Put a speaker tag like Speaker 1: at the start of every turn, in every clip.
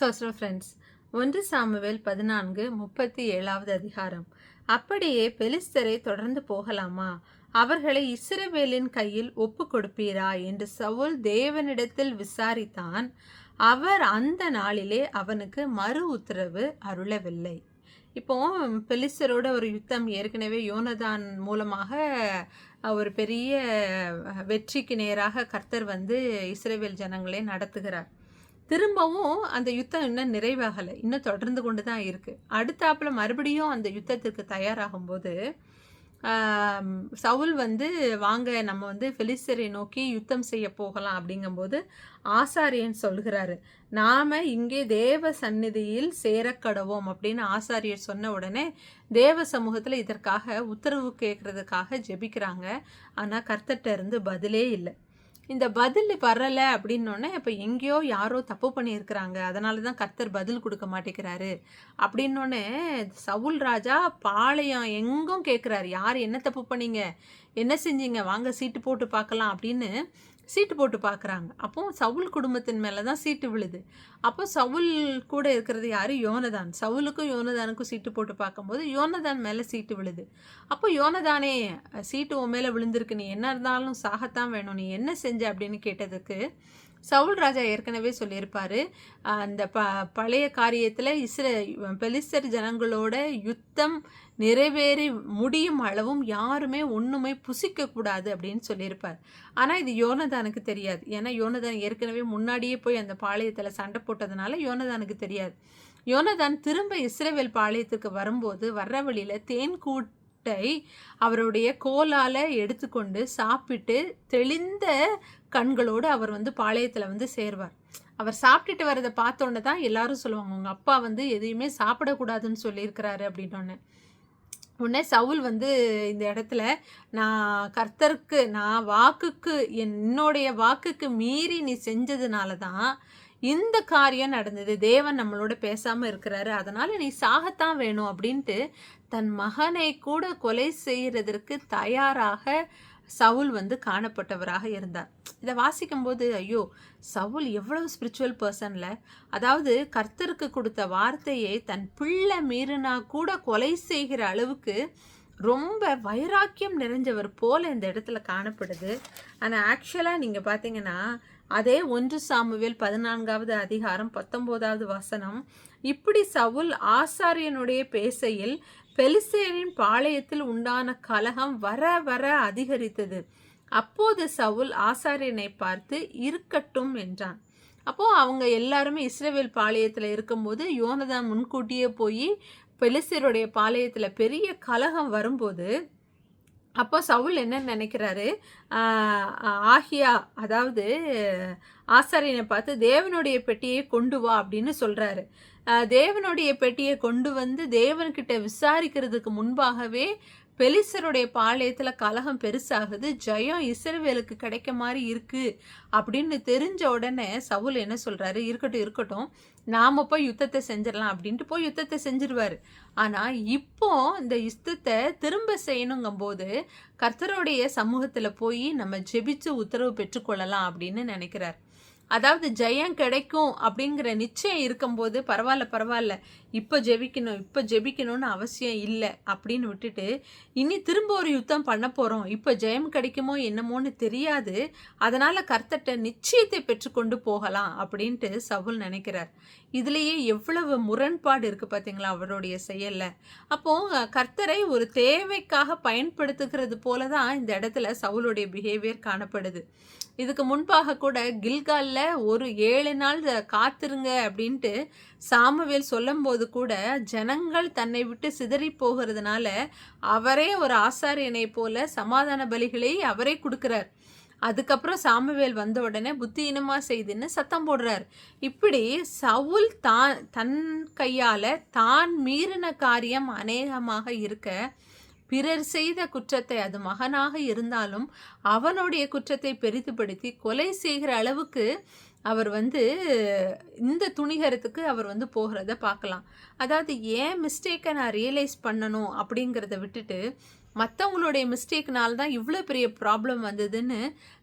Speaker 1: சோஸ்ரோ friends ஒன்று Samuel பதினான்கு முப்பத்தி ஏழாவது அதிகாரம். அப்படியே பெலிஸ்தரை தொடர்ந்து போகலாமா? அவர்களை இஸ்ரவேலின் கையில் ஒப்பு கொடுப்பீரா? என்று சவுல் தேவனிடத்தில் விசாரித்தான். அவர் அந்த நாளிலே அவனுக்கு மறு உத்தரவு அருளவில்லை. இப்போ பெலிஸ்தரோட ஒரு யுத்தம் ஏற்கனவே யோனதான் மூலமாக ஒரு பெரிய வெற்றிக்கு நேராக கர்த்தர் வந்து இஸ்ரேவேல் ஜனங்களை நடத்துகிறார். திரும்பவும் அந்த யுத்தம் இன்னும் நிறைவாகலை. இன்னும் தொடர்ந்து கொண்டு தான் இருக்குது அடுத்தாப்புல மறுபடியும் அந்த யுத்தத்திற்கு தயாராகும்போது சவுல் வந்து வாங்க நம்ம வந்து பெலிஸ்தரை நோக்கி யுத்தம் செய்ய போகலாம். அப்படிங்கும்போது ஆசாரியன் சொல்கிறாரு நாம் இங்கே தேவ சந்நிதியில் சேரக்கடவோம் அப்படின்னு ஆசாரியர் சொன்ன உடனே தேவ சமூகத்தில் இதற்காக உத்தரவு கேட்குறதுக்காக ஜெபிக்கிறாங்க. ஆனால் கர்த்தட்ட இருந்து பதிலே இல்லை. இந்த பதில் வரலை அப்படின்னோடனே இப்போ எங்கேயோ யாரோ தப்பு பண்ணியிருக்கிறாங்க. அதனால தான் கர்த்தர் பதில் கொடுக்க மாட்டேங்கிறாரு. அப்படின்னோடனே சவுல் ராஜா பாளையம் எங்கும் கேட்குறாரு யார் என்ன தப்பு பண்ணீங்க? என்ன செஞ்சீங்க? வாங்க சீட்டு போட்டு பார்க்கலாம். அப்படின்னு சீட்டு போட்டு பார்க்குறாங்க அப்போ சவுல் குடும்பத்தின் மேலே தான் சீட்டு விழுது. அப்போ சவுல் கூட இருக்கிறது யார்? யோனதான். சவுலுக்கும் யோனதானுக்கும் சீட்டு போட்டு பார்க்கும்போது யோனதான் மேலே சீட்டு விழுது. அப்போ யோனதானே சீட்டு உன் மேலே விழுந்திருக்கு. நீ என்ன இருந்தாலும் சாகத்தான் வேணும். நீ என்ன செஞ்ச? அப்படின்னு கேட்டதுக்கு சவுல் ராஜா ஏற்கனவே சொல்லியிருப்பார் அந்த ப பழைய காரியத்தில் இஸ்ர பெலிஸ்தர் ஜனங்களோட யுத்தம் நிறைவேறி முடியும் அளவும் யாருமே ஒன்றுமே புசிக்கக்கூடாது அப்படின்னு சொல்லியிருப்பார். ஆனால் இது யோனதானுக்கு தெரியாது. ஏன்னா யோனதான் ஏற்கனவே முன்னாடியே போய் அந்த பாளையத்தில் சண்டை போட்டதுனால யோனதானுக்கு தெரியாது. யோனதான் திரும்ப இஸ்ரேவேல் பாளையத்துக்கு வரும்போது வர்ற வழியில் தேன் கூட் முட்டை அவருடைய கோலால் எடுத்துக்கொண்டு சாப்பிட்டு தெளிந்த கண்களோடு அவர் வந்து பாளையத்தில் வந்து சேர்வார். அவர் சாப்பிட்டுட்டு வரதை பார்த்தோன்னே தான் எல்லாரும் சொல்லுவாங்க உங்கள் அப்பா வந்து எதையுமே சாப்பிடக்கூடாதுன்னு சொல்லியிருக்கிறாரு அப்படின்னோடனே உடனே சவுல் வந்து இந்த இடத்துல நான் கர்த்தருக்கு நான் வாக்குக்கு என்னுடைய வாக்குக்கு மீறி நீ செஞ்சதுனால தான் இந்த காரியம் நடந்தது. தேவன் நம்மளோட பேசாமல் இருக்கிறாரு. அதனால் நீ சாகத்தான் வேணும் அப்படின்ட்டு தன் மகனை கூட கொலை செய்கிறதற்கு தயாராக சவுல் வந்து காணப்பட்டவராக இருந்தார். இதை வாசிக்கும்போது ஐயோ சவுல் எவ்வளவு ஸ்பிரிச்சுவல் பர்சனில் அதாவது கர்த்தருக்கு கொடுத்த வார்த்தையை தன் பிள்ளை மீறினா கூட கொலை செய்கிற அளவுக்கு ரொம்ப வைராக்கியம் நிறைஞ்சவர் போல இந்த இடத்துல காணப்படுது. ஆனால் ஆக்சுவலாக நீங்கள் பார்த்தீங்கன்னா அதே ஒன்று சாமுவேல் பதினான்காவது அதிகாரம் பத்தொம்போதாவது வசனம். இப்படி சவுல் ஆசாரியனுடைய பேசையில் பெலிசேரின் பாளையத்தில் உண்டான கலகம் வர வர அதிகரித்தது. அப்போது சவுல் ஆசாரியனை பார்த்து இருக்கட்டும் என்றான். அப்போது அவங்க எல்லாருமே இஸ்ரேவேல் பாளையத்தில் இருக்கும்போது யோனதான் முன்கூட்டியே போய் பெலிசியருடைய பாளையத்தில் பெரிய கலகம் வரும்போது அப்போ சவுல் என்ன நினைக்கிறாரு? ஆகியா அதாவது ஆசாரியனை பார்த்து தேவனுடைய பெட்டியை கொண்டு வா அப்படின்னு சொல்கிறாரு தேவனுடைய பெட்டியை கொண்டு வந்து தேவன்கிட்ட விசாரிக்கிறதுக்கு முன்பாகவே பெலிசருடைய பாளையத்தில் கலகம் பெருசாகுது ஜெயம் இஸ்ரவேலுக்கு கிடைக்க மாதிரி இருக்குது அப்படின்னு தெரிஞ்ச உடனே சவுல் என்ன சொல்கிறாரு இருக்கட்டும் இருக்கட்டும். நாம போய் யுத்தத்தை செஞ்சிடலாம் அப்படின்ட்டு போய் யுத்தத்தை செஞ்சிருவார். ஆனால் இப்போ இந்த யுத்தத்தை திரும்ப செய்யணுங்கும்போது கர்த்தருடைய சமூகத்தில் போய் நம்ம ஜெபிச்சு உத்தரவு பெற்றுக்கொள்ளலாம் அப்படின்னு நினைக்கிறார். அதாவது ஜெயம் கிடைக்கும் அப்படிங்கிற நிச்சயம் இருக்கும்போது பரவாயில்ல பரவாயில்ல. இப்போ ஜெபிக்கணும் இப்போ ஜெபிக்கணும்னு அவசியம் இல்லை அப்படின்னு விட்டுட்டு இனி திரும்ப ஒரு யுத்தம் பண்ண போகிறோம் இப்போ ஜெயம் கிடைக்குமோ என்னமோன்னு தெரியாது. அதனால் கர்த்தட்ட நிச்சயத்தை பெற்றுக்கொண்டு போகலாம் அப்படின்ட்டு சவுல் நினைக்கிறார். இதுலேயே எவ்வளவு முரண்பாடு இருக்குது பார்த்தீங்களா அவருடைய செயலில். அப்போ கர்த்தரை ஒரு தேவைக்காக பயன்படுத்துகிறது போல தான் இந்த இடத்துல சவுலுடைய பிஹேவியர் காணப்படுது. இதுக்கு முன்பாக கூட கில்காலில் ஒரு ஏழு நாள் காத்திருங்க அப்படின்ட்டு சாமுவேல் சொல்லும்போது கூட ஜனங்கள் தன்னை விட்டு சிதறி போகிறதுனால அவரே ஒரு ஆசாரியனை போல சமாதான பலிகளை அவரே கொடுக்குறார். அதுக்கப்புறம் சாமுவேல் வந்த உடனே புத்தியினமா செய்துன்னு சத்தம் போடுறார். இப்படி சவுல் தான் தன் கையால தான் மீறின காரியம் அநேகமாக இருக்க பிறர் செய்த குற்றத்தை அது மகனாக இருந்தாலும் அவனுடைய குற்றத்தை பெரிதுபடுத்தி கொலை செய்கிற அளவுக்கு அவர் வந்து இந்த துணிகரத்துக்கு அவர் வந்து போகிறத பார்க்கலாம். அதாவது ஏன் மிஸ்டேக்கை நான் ரியலைஸ் பண்ணணும் அப்படிங்கிறத விட்டுட்டு மற்றவங்களுடைய மிஸ்டேக்னால தான் இவ்வளோ பெரிய ப்ராப்ளம் வந்ததுன்னு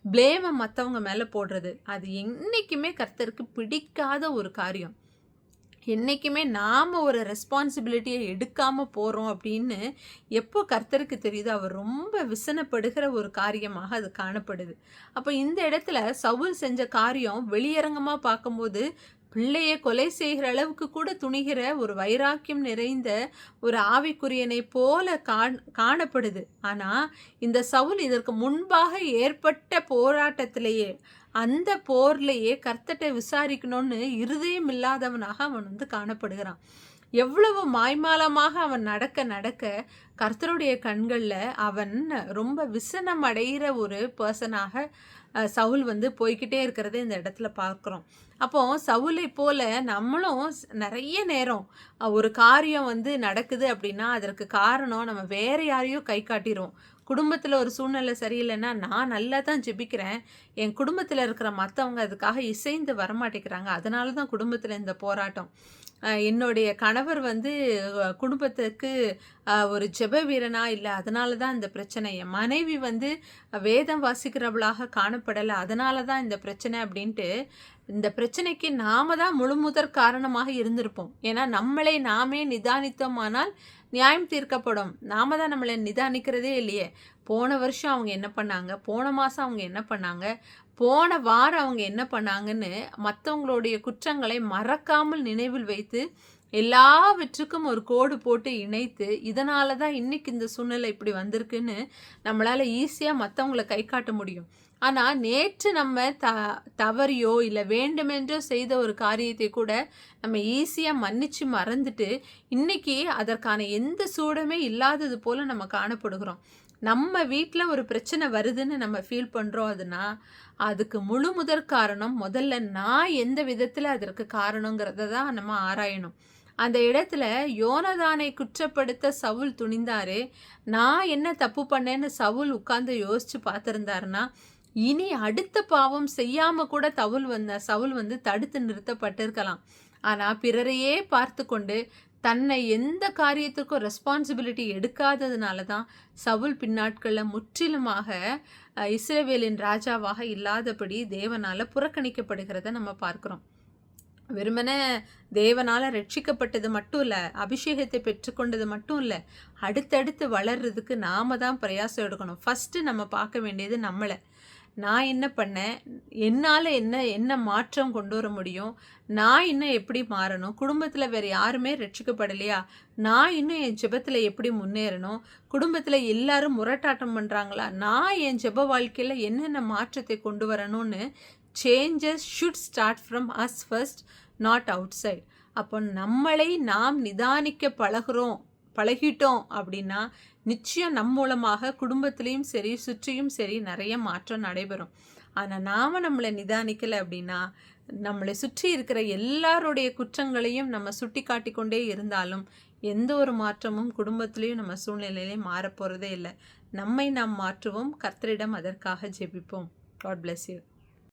Speaker 1: பிளேமை மற்றவங்க மேலே போடுறது. அது என்றைக்குமே கர்த்தருக்கு பிடிக்காத ஒரு காரியம். என்றைக்குமே நாம் ஒரு ரெஸ்பான்சிபிலிட்டியை எடுக்காமல் போகிறோம் அப்படின்னு எப்போ கர்த்தருக்கு தெரியுதோ அவர் ரொம்ப விசனப்படுகிற ஒரு காரியமாக அது காணப்படுது. அப்போ இந்த இடத்துல சவுல் செஞ்ச காரியம் வெளியரங்கமாக பார்க்கும்போது பிள்ளையை கொலை செய்கிற அளவுக்கு கூட துணிகிற ஒரு வைராக்கியம் நிறைந்த ஒரு ஆவிக்குரியனை போல காணப்படுது. ஆனால் இந்த சவுல் இதற்கு முன்பாக ஏற்பட்ட போராட்டத்திலேயே அந்த போர்லேயே கர்த்தட்டை விசாரிக்கணும்னு இருதயம் இல்லாதவனாக அவன் வந்து காணப்படுகிறான். எவ்வளவு மாய்மாலமாக அவன் நடக்க நடக்க கர்த்தருடைய கண்களில் அவன் ரொம்ப விசனம் அடைகிற ஒரு பர்சனாக சவுல் வந்து போய்கிட்டே இருக்கிறத இந்த இடத்துல பார்க்குறோம். அப்போ சவுலை போல நம்மளும் நிறைய நேரம் ஒரு காரியம் வந்து நடக்குது அப்படின்னா அதற்கு காரணம் நம்ம வேற யாரையோ கை காட்டிடுவோம் குடும்பத்தில் ஒரு சூழ்நிலை சரியில்லைன்னா நான் நல்லா தான் ஜெபிக்கிறேன். என் குடும்பத்தில் இருக்கிற மற்றவங்க அதுக்காக இசைந்து வரமாட்டேங்கிறாங்க. அதனால தான் குடும்பத்தில் இந்த போராட்டம். என்னுடைய கணவர் வந்து குடும்பத்துக்கு ஒரு ஜெப வீரனா இல்லை அதனால தான் இந்த பிரச்சனை. என் மனைவி வந்து வேதம் வாசிக்கிறவளாக காணப்படலை அதனால தான் இந்த பிரச்சனை அப்படின்ட்டு இந்த பிரச்சனைக்கு நாம தான் முழுமுதற் காரணமாக இருந்திருப்போம். ஏன்னா நம்மளை நாமே நிதானித்தோமானால் நியாயம் தீர்க்கப்படும். நாம தான் நம்மளை நிதானிக்கிறதே இல்லையே. போன வருஷம் அவங்க என்ன பண்ணாங்க? போன மாதம் அவங்க என்ன பண்ணாங்க? போன வாரம் அவங்க என்ன பண்ணாங்கன்னு மற்றவங்களுடைய குற்றங்களை மறக்காமல் நினைவில் வைத்து எல்லாவற்றுக்கும் ஒரு கோடு போட்டு இணைத்து இதனால தான் இன்னைக்கு இந்த சூழ்நிலை இப்படி வந்திருக்குன்னு நம்மளால் ஈஸியாக மற்றவங்கள கை காட்ட முடியும். ஆனால் நேற்று நம்ம த தவறியோ இல்லை வேண்டுமென்றோ செய்த ஒரு காரியத்தை கூட நம்ம ஈஸியாக மன்னித்து மறந்துட்டு இன்றைக்கி அதற்கான எந்த சூடமே இல்லாதது போல் நம்ம காணப்படுகிறோம். நம்ம வீட்டில் ஒரு பிரச்சனை வருதுன்னு நம்ம ஃபீல் பண்ணுறோம் அதுனா அதுக்கு முழு முதற் காரணம் முதல்ல நான் எந்த விதத்தில் அதற்கு காரணங்கிறத தான் நம்ம ஆராயணும். அந்த இடத்துல யோனதானை குற்றப்படுத்த சவுல் துணிந்தாரு. நான் என்ன தப்பு பண்ணேன்னு சவுல் உட்காந்து யோசிச்சு பார்த்துருந்தாருன்னா இனி அடுத்த பாவம் செய்யாம கூட தவுல் வந்த சவுல் வந்து தடுத்து நிறுத்தப்பட்டிருக்கலாம். ஆனா பிறரையே பார்த்து கொண்டு தன்னை எந்த காரியத்துக்கும் ரெஸ்பான்சிபிலிட்டி எடுக்காததுனால தான் சவுல் பின்னாட்களில் முற்றிலுமாக இஸ்ரேவேலின் ராஜாவாக இல்லாதபடி தேவனால் புறக்கணிக்கப்படுகிறத நம்ம பார்க்குறோம். வெறுமனே தேவனால் ரட்சிக்கப்பட்டது மட்டும் இல்லை அபிஷேகத்தை பெற்றுக்கொண்டது மட்டும் இல்லை அடுத்தடுத்து வளர்றதுக்கு நாம தான் பிரயாசம் எடுக்கணும். ஃபஸ்ட்டு நம்ம பார்க்க வேண்டியது நம்மளை. நான் என்ன பண்ணேன்? என்னால் என்ன என்ன மாற்றம் கொண்டு வர முடியும்? நான் இன்னும் எப்படி மாறணும்? குடும்பத்தில் வேறு யாருமே ரட்சிக்கப்படலையா? நான் இன்னும் என் ஜெபத்தில் எப்படி முன்னேறணும்? குடும்பத்தில் எல்லாரும் முரட்டாட்டம் பண்ணுறாங்களா நான் என் ஜெப வாழ்க்கையில் என்னென்ன மாற்றத்தை கொண்டு வரணும்னு changes should start from us first not outside அப்போ நம்மளை நாம் நிதானிக்க பழகிறோம் பழகிட்டோம் அப்படின்னா நிச்சயம் நம் மூலமாக குடும்பத்திலையும் சரி சுற்றியும் சரி நிறைய மாற்றம் நடைபெறும். ஆனால் நாம் நம்மளை நிதானிக்கலை அப்படின்னா நம்மளை சுற்றி இருக்கிற எல்லாருடைய குற்றங்களையும் நம்ம சுட்டி காட்டிக்கொண்டே இருந்தாலும் எந்த ஒரு மாற்றமும் குடும்பத்திலையும் நம்ம சூழ்நிலையிலையும் மாறப்போகிறதே இல்லை. நம்மை நாம் மாற்றுவோம். கர்த்தரிடம் அதற்காக ஜெபிப்போம். God bless you